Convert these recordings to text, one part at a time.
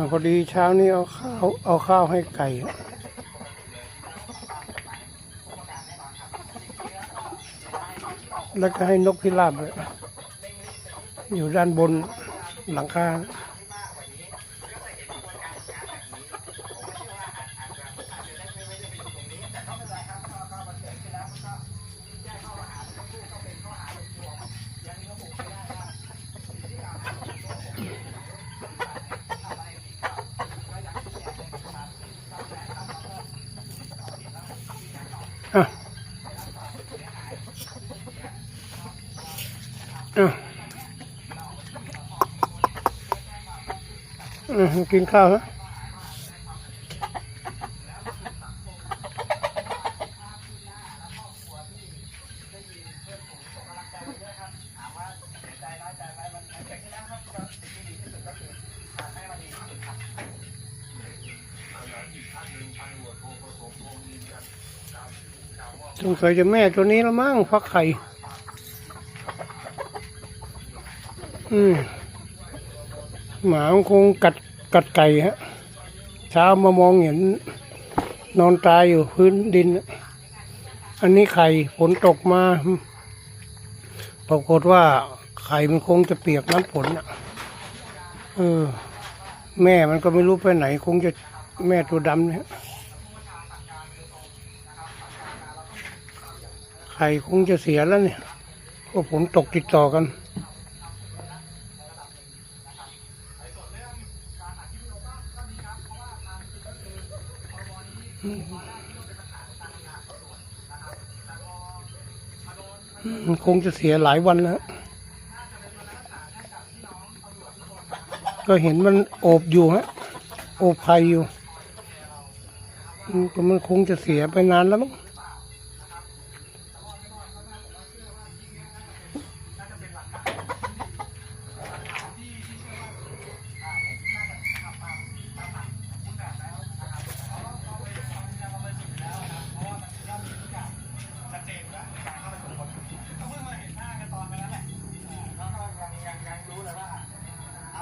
อพอดีเช้านี้เอาข้าวเอาข้าวให้ไก่แล้วก็ให้นกพิราบด้วยอยู่ด้านบนหลังคา กินข้าวฮะสงสัยจะแม่ตัวนี้ละมั้งฟักไข่ อืม หมาคงกัดกัดไก่ฮะเช้ามามองเห็น นอนตายอยู่พื้นดิน อันนี้ไข่ฝนตกมา ปรากฏว่าไข่มันคงจะเปียกน้ำฝนอะเออ แม่มันก็ไม่รู้ไปไหน คงจะแม่ตัวดำเนี่ยไข่คงจะเสียแล้วเนี่ยก็ฝนตกติดต่อกัน คงจะเสียหลายวันแล้ว ก็เห็นมันโอบอยู่ฮะ โอบภัยอยู่ก็มันคงจะเสียไปนานแล้วมั้ง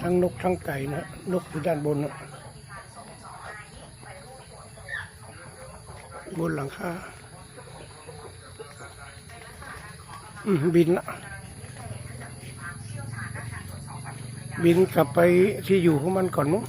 ทั้งนกทั้งไก่นะนกอยู่ด้านบนนะบนหลังคาอืบินละบินกลับไปที่อยู่ของมันก่อนมั้ง